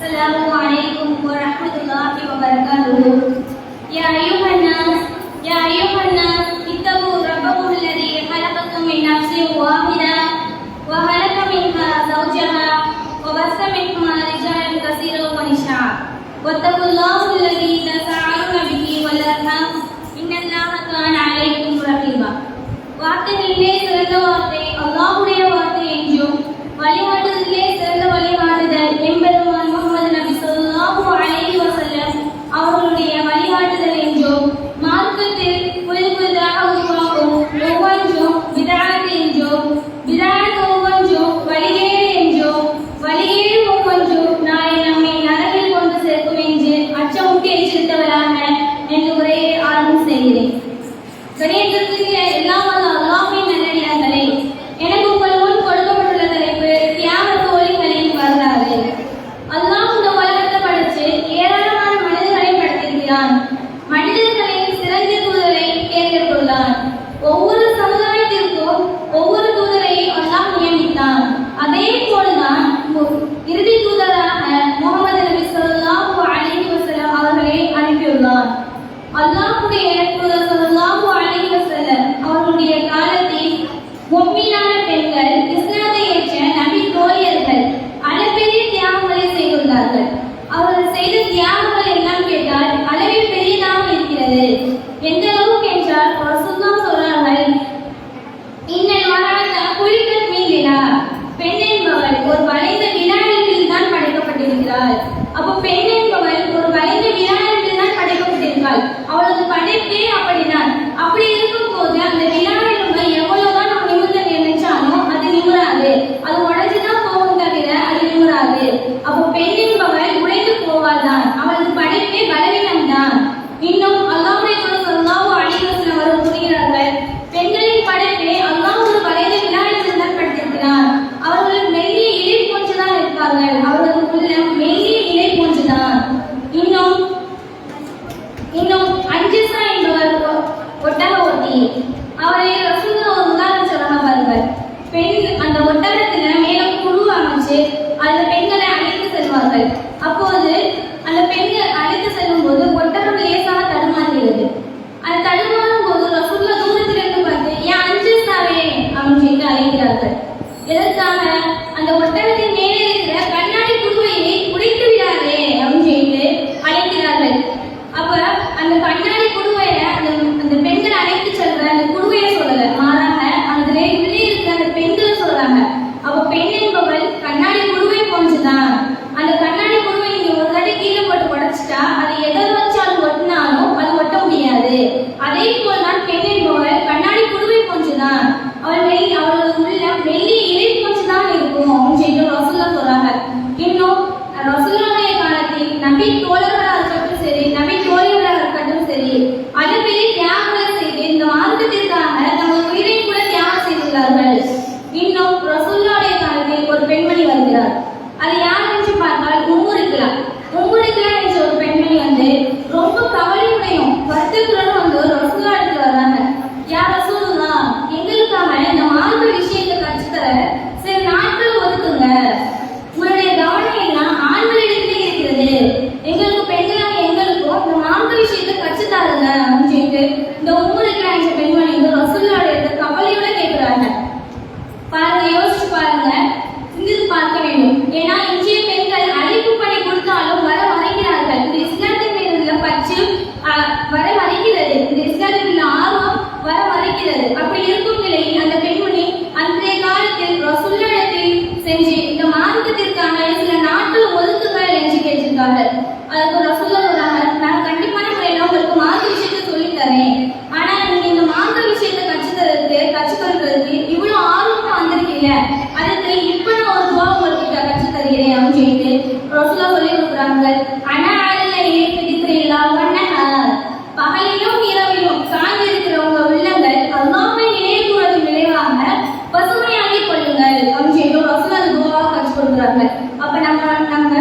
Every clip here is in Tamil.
السلام عليكم ورحمة الله وبركاته يا أيها الناس يا أيها الناس اتقوا ربكم الذي خلقكم من نفس واحدة وخلق منها زوجها وبث منهما رجالا كثيرا ونساء واتقوا الله الذي تساءلون به والأرحام إن الله كان عليكم رقيبا வார்த்தைகளிலே சிறந்த வார்த்தை அல்லாஹுடைய வார்த்தை என்றும் வழிகாட்டுதலிலே சிறந்த வழிகாட்டுதல் என்பதும் மனிதர்களின் சிறந்த தூதரை தேர்ந்தெடுத்துள்ளார். ஒவ்வொரு எதற்காக? அந்த ஒட்டகத்தின் மேலே நம்பி தோழர்களாக இருக்கட்டும் சரி நம்பி தோழிகளாக இருக்கட்டும் சரி அளவிலே தியாகங்கள் செய்து இந்த மார்க்கத்திற்காக தங்கள் உயிரை கூட தியாகம் செய்துள்ளார்கள். இன்னும் ரசூல்லாவுடைய காலத்தில் ஒரு பெண்மணி வருகிறார். அது யார் என்று பார்த்தால் உம்முருக்கிலா உம்முருக்கிலா என்ற ஒரு பெண்மணி வந்து ரொம்ப கவலையுடையும் வருத்தத்துடன் வந்து ஒரு ரசூல்லா எடுத்து வர்றாங்க. யார் ரசூல்லா எங்களுக்காக இந்த மார்க்க விஷயத்தை கற்றுத்தர முடியல அதுக்கு இப்ப நான் ஒரு துவா உங்களுக்கு கற்று தருகிறேன் அப்படின்னு சொல்லிட்டு ரசூலா சொல்லி கொடுக்குறாங்க ஆனா அதுல ஏற்படுத்திக்கிறீங்களா ஒன்னஹா பகலிலும் இரவிலும் சாய்ந்து இருக்கிறவங்க உள்ளங்கள் அல்லாமை நினைவு கூறது நினைவாக பசுமையாகி கொள்ளுங்கள் அப்படின்னு சொல்லிட்டு ரசூலா துவா கற்றுக் கொடுக்குறாங்க. அப்ப நம்ம நம்ம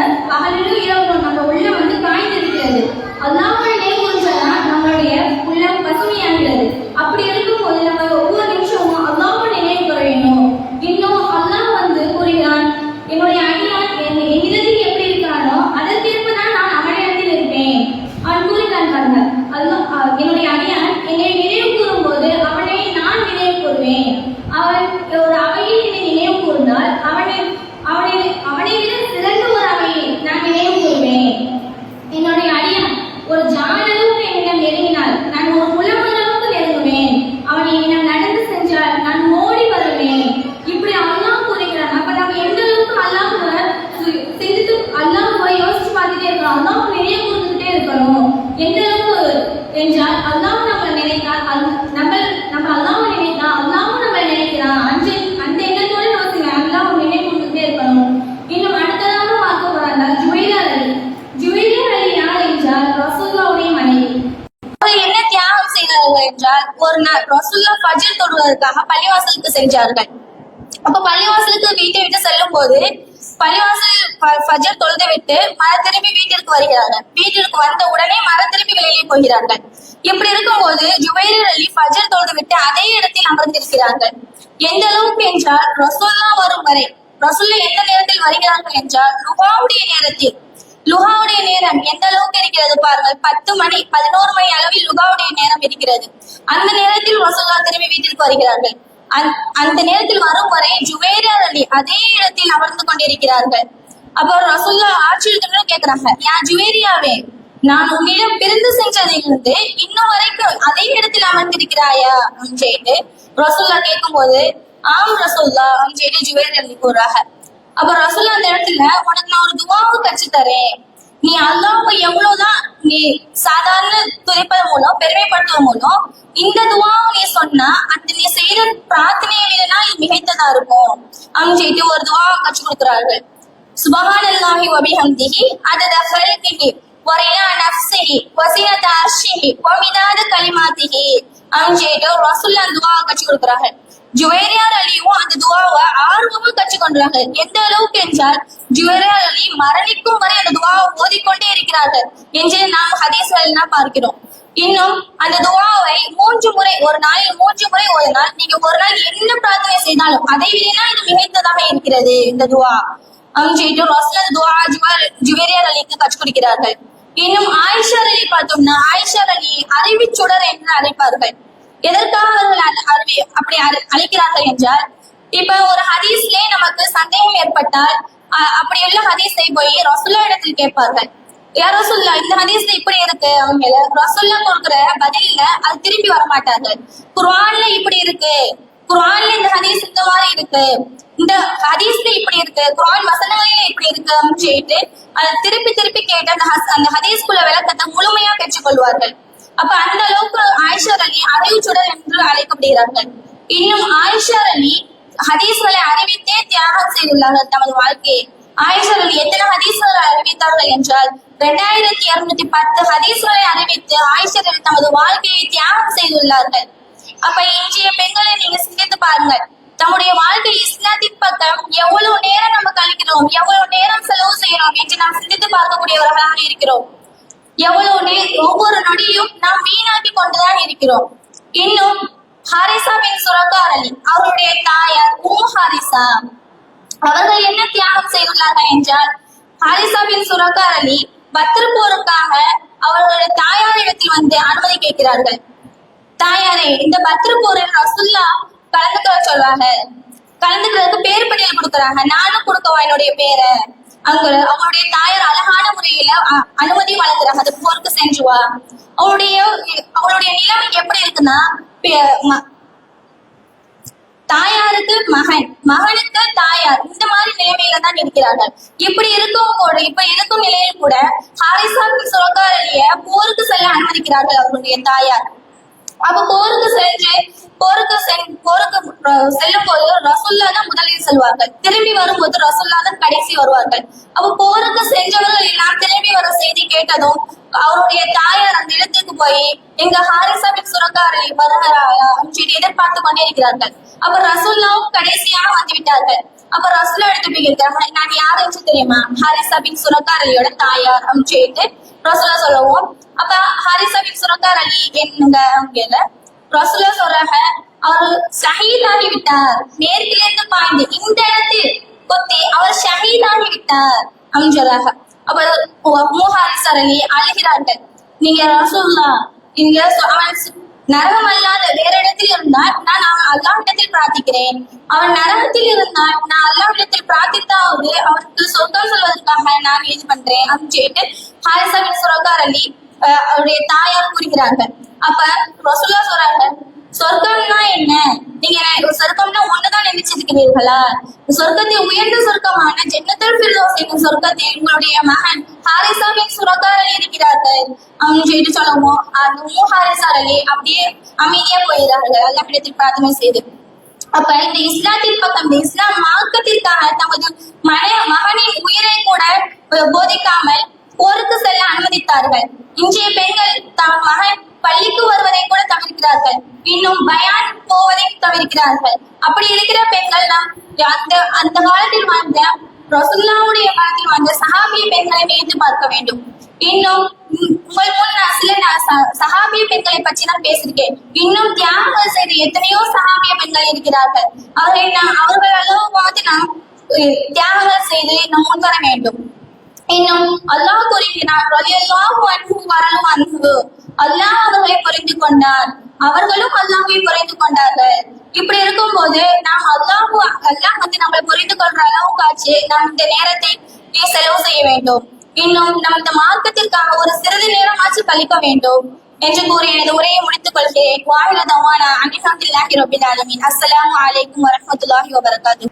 என்றால் ஒரு ரசுல்லா ரசூல்லா தொடுவதற்காக பள்ளிவாசலுக்கு சென்றார்கள். அப்ப பள்ளிவாசலுக்கு வீட்டை விட்டு செல்லும் போது பள்ளிவாசல் ஃபஜர் ஃபஜ்ர் தொழுது விட்டு மர திரும்பி வீட்டிற்கு வருகிறார்கள் வீட்டிற்கு வந்த உடனே மர திரும்பி வெளியே போகிறார்கள். இப்படி இருக்கும்போது ஜுபைரர் அலி ஃபஜர் தொழுது விட்டு அதே இடத்தில் அமர்ந்திருக்கிறார்கள். எந்த அளவுக்கு என்றால் ரசோல்லா வரும் வரை ரசூல்லா எந்த நேரத்தில் வருகிறார்கள் என்றால் ருபாவுடைய நேரத்தில் லுகாவுடைய நேரம் எந்த அளவுக்கு இருக்கிறது பாருங்கள். பத்து மணி பதினோரு மணி அளவில் லுகாவுடைய நேரம் இருக்கிறது. அந்த நேரத்தில் ரசூல்லா திரும்பி வீட்டிற்கு வருகிறார்கள். அந்த- அந்த நேரத்தில் வரும் வரை ஜுவேரியார் அலி அதே இடத்தில் அமர்ந்து கொண்டிருக்கிறார்கள். அப்போ ரசுல்லா ஆச்சரியத்துடன் கேட்கிறாங்க யா ஜுவேரியாவே நான் உன்னிடம் பிரிந்து சென்றதிலிருந்து இன்னும் வரைக்கும் அதே இடத்தில் அமர்ந்திருக்கிறாயா? அப்படின்னு சொல்லிட்டு ரசூல்லா கேட்கும்போது ஆம் ரசூல்லா அப்படின்னு சொல்லிட்டு ஜுவேரியார் அலி கூறாங்க அப்ப ரசூல் அந்த இடத்துல உனக்கு நான் ஒரு துவாவை கற்று தரேன். நீ அல்லாஹ்வை எவ்வளவுதான் நீ சாதாரண துறைப்பதன் மூலம் பெருமைப்படுத்துவதன் மூலம் இந்த துவாவை நீ சொன்னா அந்த நீ செய்யற பிரார்த்தனையை விடனா இது மிகைத்ததா இருக்கும். அப்படின்னு சொல்லிட்டு ஒரு துவாவை கற்றுக் கொடுக்குறார்கள். சுபஹானல்லாஹி வபிஹம்திஹி அதத ஹல்கிஹி வரினா நஃப்ஸிஹி வசினத அர்ஷிஹி வமிதாத கலிமாத்திஹி அப்படின்னு சொல்லிட்டு ரசூல்லா அந்த துவாவை கற்றுக் ஜுவேரியார் அலியும் அந்த துவாவை ஆர்வமா கற்றுக்கொண்டாங்க எந்த அளவுக்கு என்றால் ஜுவேரியார் அலி மரணிக்கும் வரை அந்த துவாவை ஓதிக்கொண்டே இருக்கிறார்கள் என்று நாம் ஹதீஸ்கள் பார்க்கிறோம். இன்னும் அந்த துவாவை மூன்று முறை ஒரு நாளில் மூன்று முறை ஓதினால் நீங்க ஒரு நாள் என்ன பிரார்த்தனை செய்தாலும் அதை விடனா இது மிகைத்ததாக இருக்கிறது இந்த துவா. அப்படின்னு சொல்லிட்டு துவா ஜுவார் ஜுவேரியார் அலிக்கு கற்றுக் கொடுக்கிறார்கள். இன்னும் ஆயிஷா அலி பார்த்தோம்னா ஆயிஷா அலி அறிவிச்சுடர் என்று அழைப்பார்கள். எதற்காக அவர்கள் அறிவி அப்படி அழைக்கிறார்கள் என்றால் இப்ப ஒரு ஹதீஸ்லே நமக்கு சந்தேகம் ஏற்பட்டால் அப்படி உள்ள ஹதீஸை போய் ரசுல்லா இடத்தில் கேட்பார்கள். யார் ரசுல்லா இந்த ஹதீஸ்ல இப்படி இருக்கு? அவங்க ரசுல்லா கொடுக்குற பதில்ல அது திரும்பி வர மாட்டார்கள் குர்ஆன்ல இப்படி இருக்கு. குர்ஆன்ல இந்த ஹதீஸ் இந்த மாதிரி இருக்கு. இந்த ஹதீஸ்ல இப்படி இருக்கு. குரான் வசனங்களில இப்படி இருக்கு அப்படின்னு சொல்லிட்டு அதை திருப்பி திருப்பி கேட்டு அந்த அந்த ஹதீஸ்குள்ள விளக்கத்தை முழுமையா பெற்றுக்கொள்வார்கள். அப்ப அந்த அளவுக்கு ஆயிஷர் அலி அறிவுச்சுடர் என்று அழைக்கப்படுகிறார்கள். இன்னும் ஆயிஷர் அலி ஹதீஸ்களை அறிவித்தே தியாகம் செய்துள்ளார்கள் தமது வாழ்க்கையை. ஆயிஷர் அலி எத்தனை ஹதீஸ்களை அறிவித்தார்கள் என்றால் இரண்டாயிரத்தி இருநூத்தி பத்து ஹதீஸ்களை அறிவித்து ஆயிஷர் அலி தமது வாழ்க்கையை தியாகம் செய்துள்ளார்கள். அப்ப இன்றைய பெண்களை நீங்க சிந்தித்து பாருங்க நம்முடைய வாழ்க்கை இஸ்லாத்தின் பக்கம் எவ்வளவு நேரம் நம்ம கழிக்கிறோம் எவ்வளவு நேரம் செலவு செய்யறோம் என்று நாம் சிந்தித்து பார்க்கக்கூடியவர்களாக இருக்கிறோம். எவ்வளவு நே- ஒவ்வொரு நொடியும் நாம் வீணாக்கி கொண்டுதான் இருக்கிறோம். இன்னும் ஹாரிசா பின் சுரகார் அவருடைய தாயார் உம் ஹாரிசா அவர்கள் என்ன தியாகம் செய்துள்ளார்கள் என்றால் ஹாரிசா பின் சுரகார் அலி பத்ர் போருக்காக அவர்களுடைய தாயாரிடத்தில் வந்து அனுமதி கேட்கிறார்கள். தாயாரே இந்த பத்ர் போரில் ரசுல்லா கலந்துக்கிற சொல்வாங்க கலந்துக்கிறதுக்கு பேர் பட்டியல் கொடுக்கறாங்க. நானும் கொடுக்கவா என்னுடைய பேரை? அங்க அவங்களுடைய தாயார் அழகான முறையில அனுமதி வழங்குறாங்க அந்த போருக்கு சென்று வா அவளுடைய அவளுடைய நிலைமை எப்படி இருக்குன்னா தாயாருக்கு மகன் மகனுக்கு தாயார் இந்த மாதிரி நிலைமையில தான் இருக்கிறார்கள். இப்படி இருக்கும் கூட இப்ப இருக்கும் நிலையில் கூட ஹாரிசா சுரகாரலிய போருக்கு செல்ல அனுமதிக்கிறார்கள் அவர்களுடைய தாயார். அப்ப போருக்கு சென்று போருக்கு சென்- போருக்கு செல்லும் போது ரசுல்லா தான் முதலில் செல்வார்கள். திரும்பி வரும்போது ரசுல்லா தான் கடைசி வருவார்கள். அப்ப போருக்கு சென்றவர்கள் எல்லாம் திரும்பி வர செய்தி கேட்டதும் அவருடைய தாயார் அந்த இடத்துக்கு போய் எங்க ஹாரிசா பின் சுரக்காரரை வருகிறாரா அப்படின்னு சொல்லி எதிர்பார்த்து கொண்டே இருக்கிறார்கள். அப்ப ரசுல்லாவும் கடைசியாக வந்து விட்டார்கள். அப்ப ரசுல எடுத்து போய் கேட்கிறாங்க நான் யாரை வச்சு தெரியுமா ஹாரிசா பின் சுரக்கார் அலியோட தாயார் அப்படின்னு சொல்லிட்டு ரசுல்லா சொல்லுவோம் அப்ப ஹாரிசா பின் சுரக்கார் அலி என்னங்க ரசுல ரசுல்லா சொல்றாங்க அவர் ஷஹீதாகி விட்டார் மேற்கில இருந்து பாய்ந்து இந்த இடத்தில் கொத்தி அவர் ஷஹீதாகி விட்டார் அப்படின்னு சொல்றாங்க அப்ப மூஹாரிசர் அலி அழுகிறார்கள் நீங்க ரசூல்லா நீங்க அவன் நரகம் அல்லாத வேற இடத்தில் இருந்தால் நான் அவன் பிரார்த்திக்கிறேன். அவன் நரகத்தில் இருந்தால் நான் அல்லாவிடத்தில் பிரார்த்தித்தாவது அவருக்கு சொர்க்கம் சொல்வதற்காக நான் இது பண்றேன் அப்படின்னு சொல்லிட்டு ஹாரிசா பின் சுரகார் அலி அவருடைய தாயார் கூறுகிறார்கள். அப்ப ரசுல்லா சொல்றாங்க சொர்க்கம்னா என்ன? நீங்க சொர்க்கம்னா ஒண்ணுதான் நினைச்சிருக்கிறீர்களா? சொர்க்கத்தை உயர்ந்த சொர்க்கமான ஜென்னத்துல் ஃபிர்தௌஸ் என்னும் சொர்க்கத்தை உங்களுடைய மகன் ஹாரிசா பின் இருக்கிறார்கள். அவங்க சொல்லிட்டு சொல்லமோ அந்த ஹாரிசா அப்படியே அமைதியா போயிடுறார்கள். அல்லாஹ்விடத்தில் பிரார்த்தனை செய்து. அப்ப இந்த இஸ்லாத்தின் பக்கம் இந்த இஸ்லாம் மார்க்கத்திற்காக தமது மன மகனின் உயிரை கூட போதிக்காமல் போருக்கு செல்ல அனுமதித்தார்கள். இன்றைய பெண்கள் தம் மகன் பள்ளிக்கு வருவதை கூட தவிர்க்கிறார்கள். இன்னும் பயான் போவதை தவிர்க்கிறார்கள். அப்படி இருக்கிற பெண்கள் நாம் அந்த அந்த காலத்தில் வாழ்ந்த ரசுல்லாவுடைய காலத்தில் வாழ்ந்த சஹாபிய பெண்களை நினைத்து பார்க்க வேண்டும். இன்னும் உம், உங்கள் முன் நான் சில நான் ச- சஹாபிய பெண்களை பற்றி நான் பேசியிருக்கேன். இன்னும் தியாகங்கள் செய்த எத்தனையோ சஹாபிய பெண்கள் இருக்கிறார்கள். அவர்களை நான் அவர்கள் அளவு பார்த்து நாம் தியாகங்கள் செய்து நாம் முன்வர வேண்டும். இன்னும் அல்லாஹ் கூறுகிறார் ரலியல்லாஹு வரலும் அல்லாஹ் அவர்களை புரிந்து கொண்டார் அவர்களும் அல்லாஹை புரிந்து கொண்டார்கள் இப்படி இருக்கும் போது நாம் அல்லாஹ் அல்லாஹ் வந்து நம்மளை புரிந்து கொள்ற அளவுக்காச்சு நாம் இந்த நேரத்தை செலவு செய்ய வேண்டும் இன்னும் நம் இந்த மார்க்கத்திற்காக ஒரு சிறிது நேரமாச்சு கழிக்க வேண்டும் என்று கூறி எனது உரையை முடித்துக் கொள்கிறேன் வாழ்க தவானா அனிஹம்துல்லாஹி ரபில் ஆலமீன் அஸ்ஸலாமு அலைக்கும் வரஹ்மத்துல்லாஹி வபரகாத்துஹு